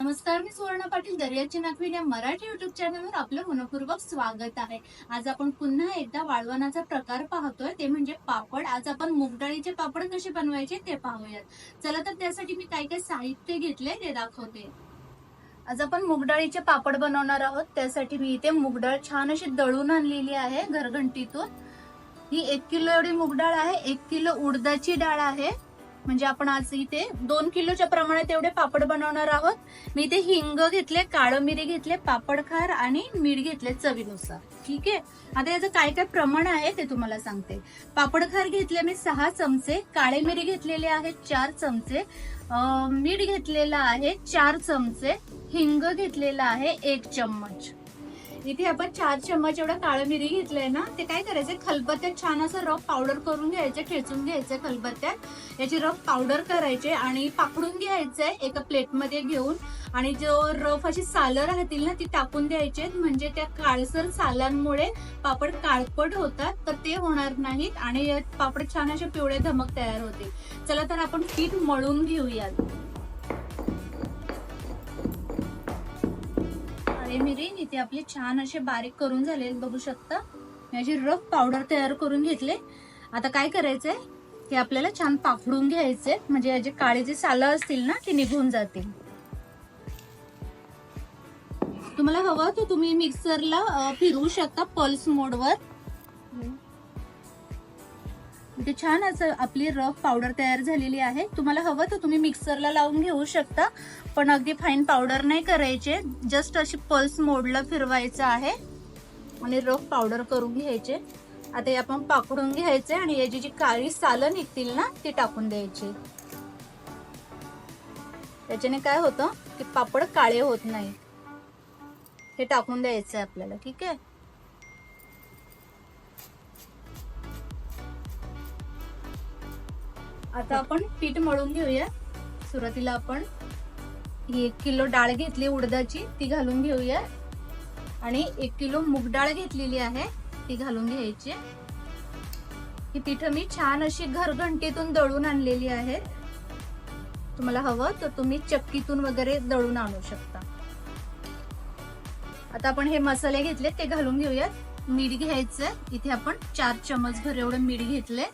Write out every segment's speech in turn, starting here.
नमस्कार मी सुवर्ण पाटील दर्याची नागवीन या मराठी युट्यूब चॅनलवर आपलं मनपूर्वक स्वागत आहे. आज आपण पुन्हा एकदा वाळवणाचा प्रकार पाहतोय ते म्हणजे पापड. आज आपण मुगडाळीचे पापड कसे बनवायचे ते पाहूयात. चला तर त्यासाठी मी काय काय साहित्य घेतले ते दाखवते. आज आपण मुगडाळीचे पापड बनवणार आहोत. त्यासाठी मी इथे मुगडाळ छान अशी दळून आणलेली आहे घरघंटीतून. ही एक किलो एवढी मुगडाळ आहे एक किलो उडदाची डाळ आहे. म्हणजे आपण आज इथे दोन किलोच्या प्रमाणात एवढे पापड बनवणार आहोत. मी इथे हिंग घेतले काळं मिरी घेतले पापड खार आणि मीठ घेतले चवीनुसार. ठीक आहे? आता याचं काय काय प्रमाण आहे ते तुम्हाला सांगते. पापड खार घेतले मी सहा चमचे काळे मिरी घेतलेले आहेत चार चमचे मीठ घेतलेलं आहे चार चमचे हिंग घेतलेला आहे एक चम्मच. इथे आपण चार चम्मच एवढा काळं मिरी घेतलंय ना ते काय करायचं खलबत्त्यात छान असं रफ पावडर करून घ्यायचे ठेचून घ्यायचे खलबत्त्यात. याची रफ पावडर करायचे आणि पाकडून घ्यायचंय एका प्लेटमध्ये घेऊन. आणि जो रफ अशी सालं राहतील ना ती टाकून द्यायचे. म्हणजे त्या काळसर सालांमुळे पापड काळपट होतात तर ते होणार नाहीत. आणि पापड छान असे पिवळे धमक तयार होते चला तर आपण पीठ मळून घेऊयात. काळे मिरी इथे आपले छान असे बारीक करून झाले बघू शकता. मी अशी रफ पावडर तयार करून घेतले. आता काय करायचंय? ते आपल्याला छान पाखडून घ्यायचे. म्हणजे याचे काळे जे सालं असतील ना ते निघून जातील. तुम्हाला हवं तर तुम्ही मिक्सरला फिरवू शकता पल्स मोडवर इथे छान असं आपली रफ पावडर तयार झालेली आहे. तुम्हाला हवं तर तुम्ही मिक्सरला लावून घेऊ शकता. पण अगदी फाईन पावडर नाही करायचे. जस्ट अशी पल्स मोडला फिरवायचं आहे. आणि रफ पावडर करून घ्यायचे. आता हे आपण पाकडून घ्यायचे आणि याची जी काळी सालं निघतील ना ती टाकून द्यायची. त्याच्याने काय होतं की पापड काळे होत नाही. हे टाकून द्यायचं आहे आपल्याला ठीक आहे? आता आपण पीठ मळून घेऊया. सुरुवातीला आपण ही एक किलो डाळ घेतली उडदाची ती घालून घेऊया. आणि एक किलो मूग डाळ घेतलेली आहे ती घालून घ्यायची. ही पीठ मी छान अशी घरघंटीतून दळून आणलेली आहे तुम्हाला हवं तर तुम्ही चक्कीतून वगैरे दळून आणू शकता. आता आपण हे मसाले घेतले ते घालून घेऊयात. मीठ घ्यायचं इथे आपण चार चमच भर एवढं मीठ घेतलंय.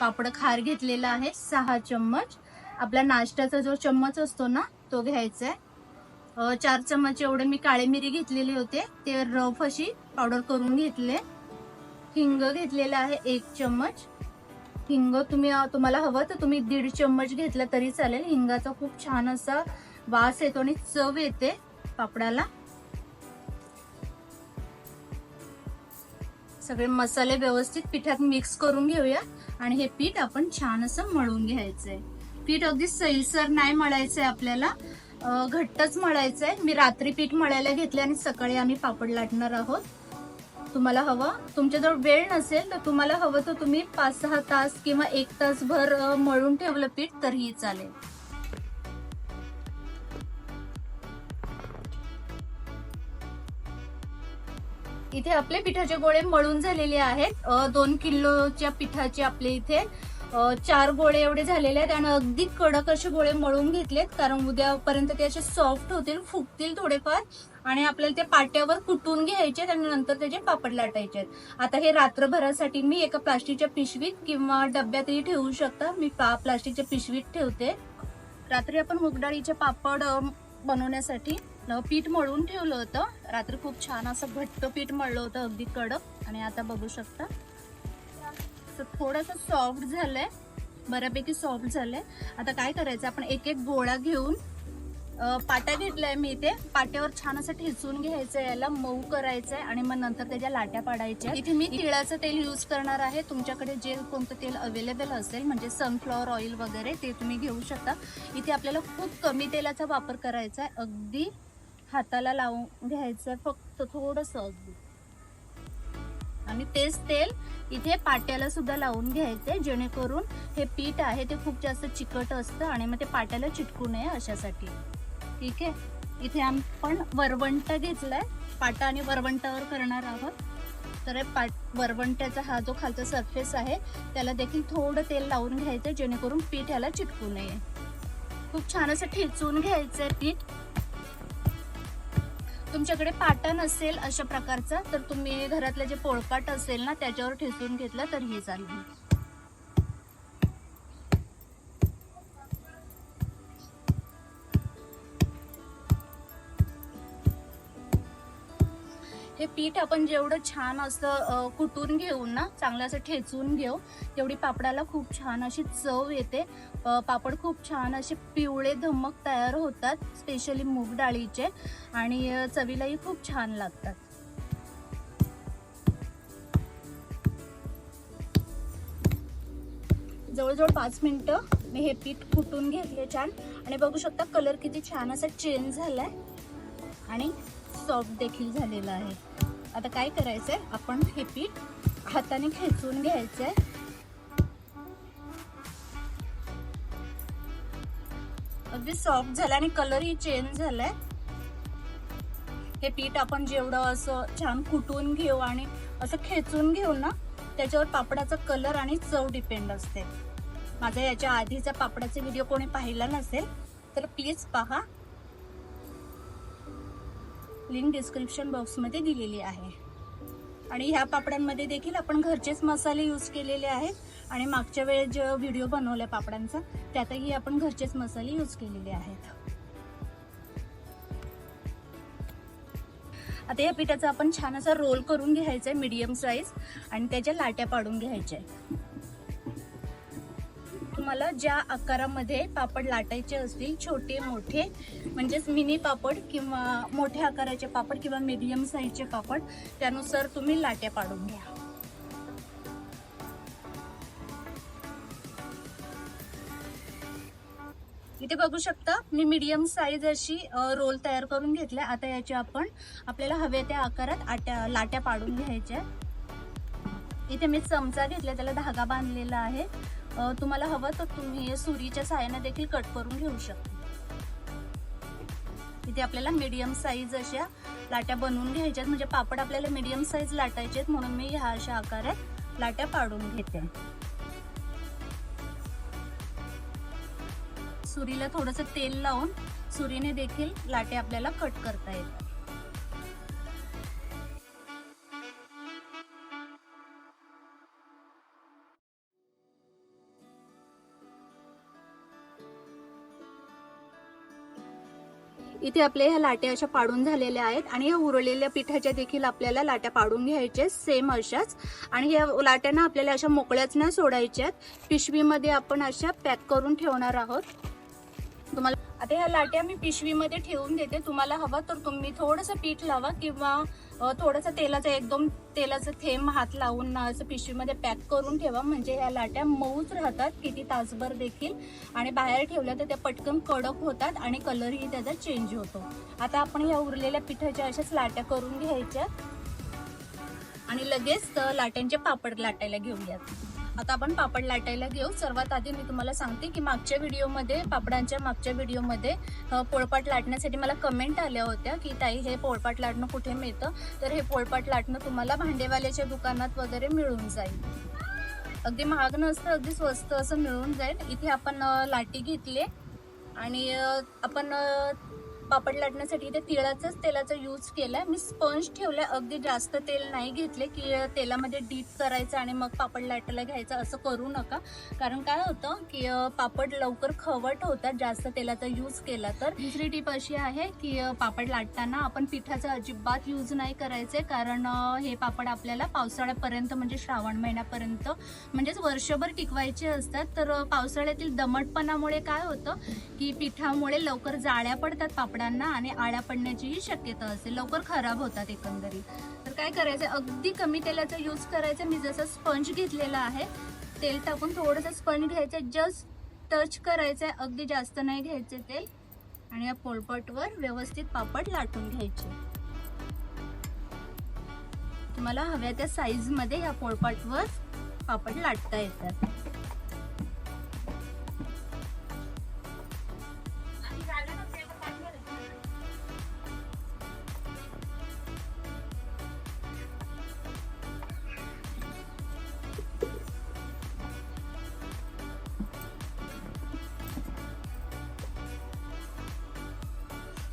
पापड खार घेतलेला आहे सहा चम्मच. आपला नाश्त्याचा जो चम्मच असतो ना तो घ्यायचा आहे चार चम्मच एवढे मी काळे मिरी घेतलेले होते ते रफ अशी पावडर करून घेतले. हिंग घेतलेला आहे एक चम्मच. हिंग तुम्ही तुम्हाला हवं तर तुम्ही दीड चम्मच घेतला तरी चालेल. हिंगाचा खूप छान असा वास येतो आणि चव येते पापडाला. सगळे मसाले व्यवस्थित पिठात मिक्स करून घेऊया. आणि हे पीठ आपण छान असं मळून घ्यायचंय. पीठ अगदी सैलसर नाही मळायचंय आपल्याला. घट्टच मळायचंय. मी रात्री पीठ मळायला घेतले आणि सकाळी आम्ही पापड लाटणार आहोत. तुम्हाला हवं? तुमच्याजवळ वेळ नसेल तर तुम्हाला हवं तर तुम्ही पाच सहा तास किंवा एक तास भर मळून ठेवलं पीठ तरीही चालेल. इथे आपले पिठाचे गोळे मळून झालेले आहेत. दोन किलोच्या पिठाचे आपले इथे चार गोळे एवढे झालेले आहेत आणि अगदी कडक असे गोळे मळून घेतलेत कारण उद्यापर्यंत ते असे सॉफ्ट होतील फुगतील थोडेफार आणि आपल्याला ते पाट्यावर कुटून घ्यायचे आणि नंतर त्याचे पापड लाटायचे आहेत. आता हे रात्रभरासाठी मी एका प्लास्टिकच्या पिशवीत किंवा डब्यातही ठेवू शकता. मी पा प्लास्टिकच्या पिशवीत ठेवते. रात्री आपण मुगडाळीचे पापड बनवण्यासाठी पीठ मळून ठेवलं होतं. रात्री खूप छान असं घट्ट पीठ मळलं होतं अगदी कडक. आणि आता बघू शकता. तर थोडंसं सॉफ्ट झालंय. बऱ्यापैकी सॉफ्ट झालंय. आता काय करायचं आपण एक एक गोळा घेऊन अ, पाटा घेतलाय मी इथे. पाट्यावर छान असं ठेचून घ्यायचं याला मऊ करायचंय आणि मग नंतर त्याच्या लाट्या पाडायच्या. इथे मी तिळाचं तेल यूज करणार आहे. तुमच्याकडे जे कोणतं तेल अवेलेबल असेल म्हणजे सनफ्लॉवर ऑइल वगैरे ते तुम्ही घेऊ शकता. इथे आपल्याला खूप कमी तेलाचा वापर करायचा आहे अगदी हाताला लावून घ्यायचं फक्त थोडस अगदी. आणि तेच तेल इथे पाट्याला सुद्धा लावून घ्यायचे जेणेकरून हे पीठ आहे ते खूप जास्त चिकट असतं आणि मग ते पाट्याला चिटकू नये अशासाठी. ठीक आहे? इथे आपण वरवंट घेतलाय. पाटा आणि वरवंटावर करणार आहोत. तर पाट वरवंट्याचा हा जो खालचा सरफेस आहे त्याला देखील थोडं तेल लावून घ्यायचं जेणेकरून पीठ ह्याला चिटकू नये. खूप छान असं ठेचून घ्यायचंय पीठ. तुमच्याकडे पाटण असेल अशा प्रकारचं तर तुम्ही घरातलं जे पोळपाट असेल ना त्याच्यावर ठेचून घेतलं तर हे चालेल हे पीठ आपण जेवढं छान असं कुटून घेऊ ना चांगलं असं ठेचून घेऊ तेवढी पापडाला खूप छान अशी चव येते. पापड खूप छान असे पिवळे धमक तयार होतात स्पेशली मूग डाळीचे आणि चवीलाही खूप छान लागतात. जवळजवळ पाच मिनटं मी हे पीठ कुटून घेतले छान. आणि बघू शकता कलर किती छान असा चेंज झालाय. आणि सॉफ्ट देखील झालेलं आहे. आता काय करायचंय? आपण हे पीठ हाताने खेचून घ्यायचंय. अगदी सॉफ्ट झालं आणि कलरही चेंज झालाय. हे पीठ आपण जेवढं असं छान कुटून घेऊ आणि असं खेचून घेऊ ना त्याच्यावर पापडाचा कलर आणि चव डिपेंड असते. माझा याच्या आधीचा पापडाचा व्हिडिओ कोणी पाहिला नसेल तर प्लीज पहा. लिंक डिस्क्रिप्शन बॉक्समध्ये दिलेली आहे. आणि ह्या पापड्यांमध्ये देखील आपण घरचेच मसाले यूज केलेले आहेत. आणि मागच्या वेळेस जो व्हिडिओ बनवला पापडांचा त्यातही आपण घरचेच मसाले यूज केलेले आहेत. आता या पिठाचा आपण छान असा रोल करून घ्यायचा आहे मीडियम साईज आणि त्याच्या लाट्या पाडून घ्यायच्या आहे. तुम्हाला ज्या आकारामध्ये पापड लाटायचे असतील छोटे मोठे म्हणजेच मिनी पापड किंवा मोठ्या आकाराचे पापड किंवा मीडियम साईजचे पापड त्यानुसार तुम्ही लाट्या पाडून घ्या. इथे बघू शकता मी मीडियम साईज अशी रोल तयार करून घेतल्या. आता याचे आपण आपल्याला हव्या त्या आकारात आट्या लाट्या पाडून घ्यायच्या इथे मी चमचा घेतला त्याला धागा बांधलेला आहे. तुम्हाला हवं तर तुम्ही सुरीच्या सहाय्याने देखील कट करून घेऊ शकता. इथे आपल्याला मीडियम साईज अशा लाट्या बनवून घ्यायच्यात. म्हणजे पापड आपल्याला मीडियम साईज लाटायचे आहेत म्हणून मी ह्या अशा आकारात लाट्या पाडून घेते. सुरीला थोडंसं तेल लावून सुरीने देखील लाटे आपल्याला कट करता येतात. इथे आपल्या ह्या लाट्या अशा पाडून झालेल्या आहेत आणि या उरलेल्या पिठाच्या देखील आपल्याला लाट्या पाडून घ्यायच्या सेम अशाच. आणि या लाट्यांना आपल्याला अशा मोकळ्याच नाही सोडायच्यात पिशवीमध्ये आपण अशा पॅक करून ठेवणार आहोत. आता ह्या लाट्या मी पिशवीमध्ये ठेवून देते. तुम्हाला हवं तर तुम्ही थोडंसं पीठ लावा किंवा थोडंसं तेलाचं एकदम तेलाचं थेंब हात लावून असं पिशवीमध्ये पॅक करून ठेवा. म्हणजे ह्या लाट्या मऊच राहतात किती तासभर देखील. आणि बाहेर ठेवल्या तर त्या पटकन कडक होतात आणि कलरही त्याचा चेंज होतो. आता आपण ह्या उरलेल्या पिठाच्या अशाच लाट्या करून घ्यायच्या. आणि लगेच लाट्यांचे पापड लाटायला घेऊयात. आता आपण पापड लाटायला घेऊ. सर्वात आधी मी तुम्हाला सांगते की मागच्या व्हिडिओमध्ये पापडांच्या मागच्या व्हिडिओमध्ये पोळपाट लाटण्यासाठी मला कमेंट आल्या होत्या की ताई हे पोळपाट लाटणं कुठे मिळतं? तर हे पोळपाट लाटणं तुम्हाला भांडेवाल्याच्या दुकानात वगैरे मिळून जाईल. अगदी महाग नसतं अगदी स्वस्त असं मिळून जाईल. इथे आपण लाटी घेतली आणि आपण पापड लाटण्यासाठी इथे तिळाचंच तेलाचा यूज केलाय. मी स्पंज ठेवलाय. अगदी जास्त तेल नाही घेतले की तेलामध्ये डीप करायचं आणि मग पापड लाटायला घ्यायचं असं करू नका. कारण काय होतं की पापड लवकर खवट होतात जास्त तेलाचा यूज केला तर. दुसरी टीप अशी आहे की पापड लाटताना आपण पिठाचा अजिबात यूज नाही करायचे. कारण हे पापड आपल्याला पावसाळ्यापर्यंत म्हणजे श्रावण महिन्यापर्यंत म्हणजेच वर्षभर टिकवायचे असतात. तर पावसाळ्यातील दमटपणामुळे काय होतं की पिठामुळे लवकर जाळ्या पडतात पापड पापडांना आणि आळ्या पडण्याचीही शक्यता असते. लवकर खराब होतात एकंदरीत. तर काय करायचं? अगदी कमी तेलाचा यूज करायचा. मी जसं स्पंज घेतलेला आहे तेल टाकून थोडंसं स्पंज घ्यायचं. जस्ट टच करायचं आहे अगदी जास्त नाही घ्यायचे तेल. आणि या पोळपटवर व्यवस्थित पापड लाटून घ्यायचे. तुम्हाला हव्या त्या साईजमध्ये या पोळपाटवर पापड लाटता येतात.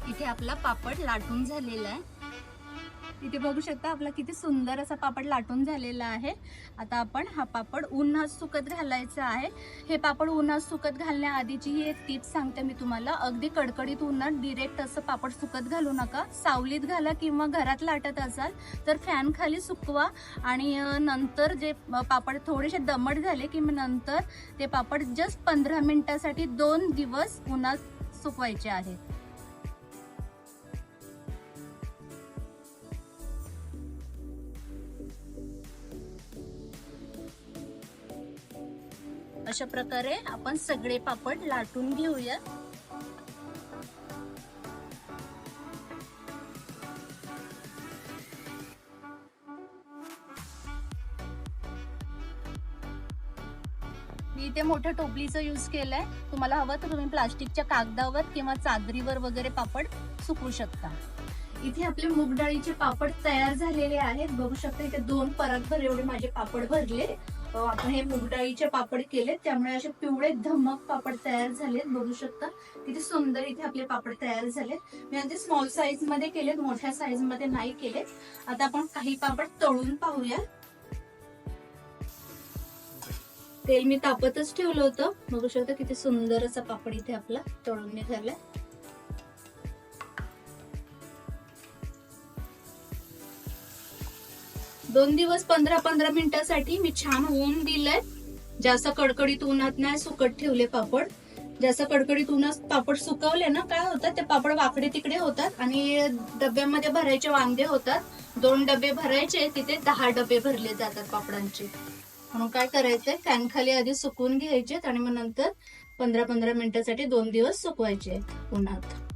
इथे आपला पापड लाटून झालेला आहे. इथे बघू शकता आपला किती सुंदर असा पापड लाटून झालेला आहे. आता आपण हा पापड उन्हात सुकत घालायचा आहे. हे पापड उन्हात सुकत घालण्याआधीची ही एक टिप सांगते मी तुम्हाला. अगदी कडकडीत उन्हात डिरेक्ट असं पापड सुकत घालू नका. सावलीत घाला किंवा घरात लाटत असाल तर फॅन खाली सुकवा. आणि नंतर जे पापड थोडेसे दमट झाले की मग नंतर ते पापड जस्ट पंधरा मिनिटासाठी दोन दिवस उन्हात सुकवायचे आहेत. अशा प्रकारे आपण सगळे पापड लाटून घेऊया. मी इथे मोठ्या टोपलीचा यूज केलाय. तुम्हाला हवं तर तुम्ही प्लास्टिकच्या कागदावर किंवा चादरीवर वगैरे पापड सुकवू शकता. इथे आपले मूग डाळीचे पापड तयार झालेले आहेत. बघू शकता इथे दोन परतभर एवढे माझे पापड भरले. आपण हे मुगडाळीचे पापड केले त्यामुळे असे पिवळे धमक पापड तयार झालेत. बघू शकता किती सुंदर इथे आपले पापड तयार झालेत. मी अगदी स्मॉल साईजमध्ये केलेत मोठ्या साईजमध्ये नाही केलेत. आता आपण काही पापड तळून पाहूया. तेल मी तापतच ठेवलं होतं. बघू शकता किती सुंदर असा पापड इथे आपला तळून निघालाय. दोन दिवस पंधरा पंधरा मिनिटासाठी मी छान ऊन दिलंय. जास्त कडकडीत उन्हात नाही सुकट ठेवले पापड. जास्त कडकडीत उन्हात पापड सुकवले ना काय होतात ते पापड वाकडे तिकडे होतात आणि डब्यामध्ये भरायचे वांदे होतात. दोन डबे भरायचे तिथे दहा डबे भरले जातात पापडांचे. म्हणून काय करायचंय फॅन खाली आधी सुकवून घ्यायचे आणि मग नंतर पंधरा पंधरा मिनिटासाठी दोन दिवस सुकवायचे उन्हात.